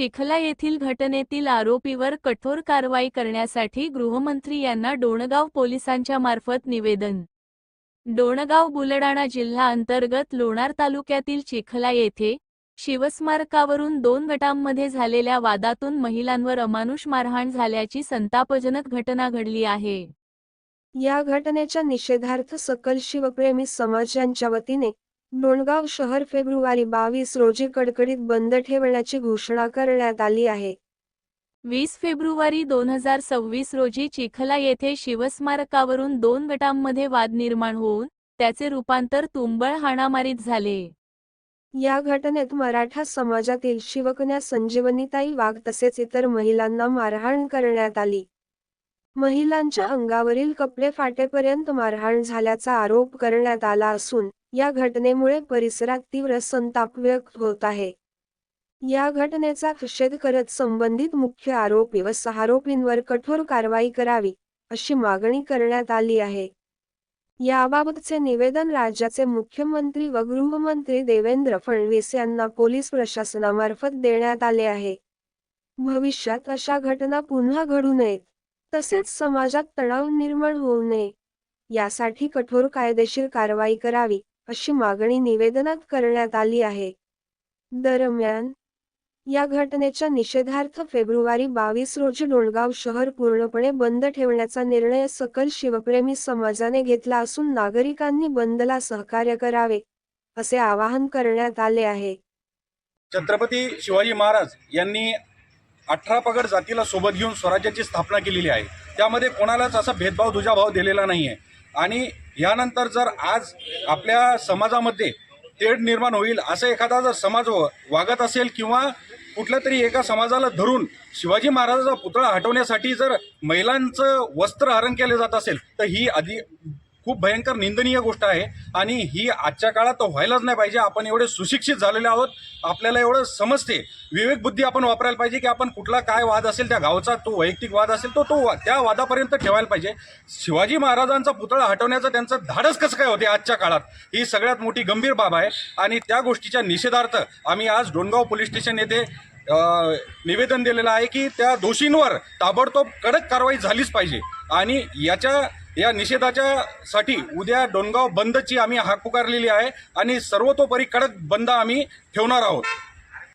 चिखला येथील घटनेतील आरोपीवर कठोर कारवाई करण्यासाठी गृहमंत्री यांना डोणगाव पोलिसांच्या मार्फत निवेदन. डोणगाव बुलडाणा जिल्हा अंतर्गत लोणार तालुक्यातील चिखला येथे शिवस्मारकावरून दोन गटांमध्ये झालेल्या वादातून महिलांवर अमानुष मारहाण झाल्याची संतापजनक घटना घडली आहे. या घटनेच्या निषेधार्थ सकल शिवप्रेमी समाज यांच्या वतीने डोणगाव शहर फेब्रुवारी बावीस रोजी कडकडीत बंद ठेवण्याची घोषणा करण्यात आली आहे. वीस फेब्रुवारी दोन हजार सव्वीस रोजी चिखला येथे शिवस्मारकावरून दोन गटांमध्ये वाद निर्माण होऊन त्याचे रूपांतर तुंबळ हाणामारीत झाले. या घटनेत मराठा समाजातील शिवकन्या संजीवनीताई वाघ तसेच इतर महिलांना मारहाण करण्यात आली. महिलांच्या अंगावरील कपडे फाटेपर्यंत मारहाण झाल्याचा आरोप करण्यात आला असून या घटनेमुळे परिसरात तीव्र संताप व्यक्त होत आहे. या घटनेचा निषेध करत संबंधित मुख्य आरोपी व सहारोपींवर कठोर कारवाई करावी अशी मागणी करण्यात आली आहे. याबाबतचे निवेदन राज्याचे मुख्यमंत्री व गृहमंत्री देवेंद्र फडणवीस यांना पोलीस प्रशासनामार्फत देण्यात आले आहे. भविष्यात अशा घटना पुन्हा घडू नयेत तसेच समाजात तणाव निर्माण होऊ नये यासाठी कठोर कायदेशीर कारवाई करावी अशी मागणी निवेदनात करण्यात आली आहे. दरम्यान या घटनेच्या निषेधार्थ फेब्रुवारी बावीस रोजी डोणगाव शहर पूर्णपणे बंद ठेवण्याचा निर्णय सकल शिवप्रेमी समाजाने घेतला असून नागरिकांनी बंदला सहकार्य करावे असे आवाहन करण्यात आले आहे. छत्रपती शिवाजी महाराज यांनी अठरा पगड जातीला सोबत घेऊन स्वराज्याची स्थापना केलेली आहे. त्यामध्ये कोणालाच असा भेदभाव दुजाभाव दिलेला नाही आहे आणि यानंतर जर आज आपल्या समाजामध्ये तेढ निर्माण होईल असं एखादा जर समाज हो- वागत असेल किंवा कुठल्या तरी एका समाजाला धरून शिवाजी महाराजाचा पुतळा हटवण्यासाठी जर महिलांचं वस्त्र हरण केले जात असेल तर ही आधी खूप भयंकर निंदनीय गोष्ट आहे. आणि ही आजच्या काळात व्हायलाच नाही पाहिजे. आपण एवढे सुशिक्षित झालेले आहोत. आपल्याला एवढं समजते. विवेक बुद्धी आपण वापरायला पाहिजे की आपण कुठला काय वाद असेल त्या गावचा तो वैयक्तिक वाद असेल तो तो वा- त्या वादापर्यंत ठेवायला पाहिजे. शिवाजी महाराजांचा पुतळा हटवण्याचं त्यांचं धाडस कसं काय होते आजच्या काळात? ही सगळ्यात मोठी गंभीर बाब आहे. आणि त्या गोष्टीच्या निषेधार्थ आम्ही आज डोणगाव पोलीस स्टेशन येथे निवेदन दिलेलं आहे की त्या दोषींवर ताबडतोब कडक कारवाई झालीच पाहिजे. आणि याच्या या निषेधाच्या साठी उद्या डोणगाव बंदची आम्ही हाक पुकारलेली आहे आणि सर्वतोपरी कडक बंद आम्ही ठेवणार आहोत.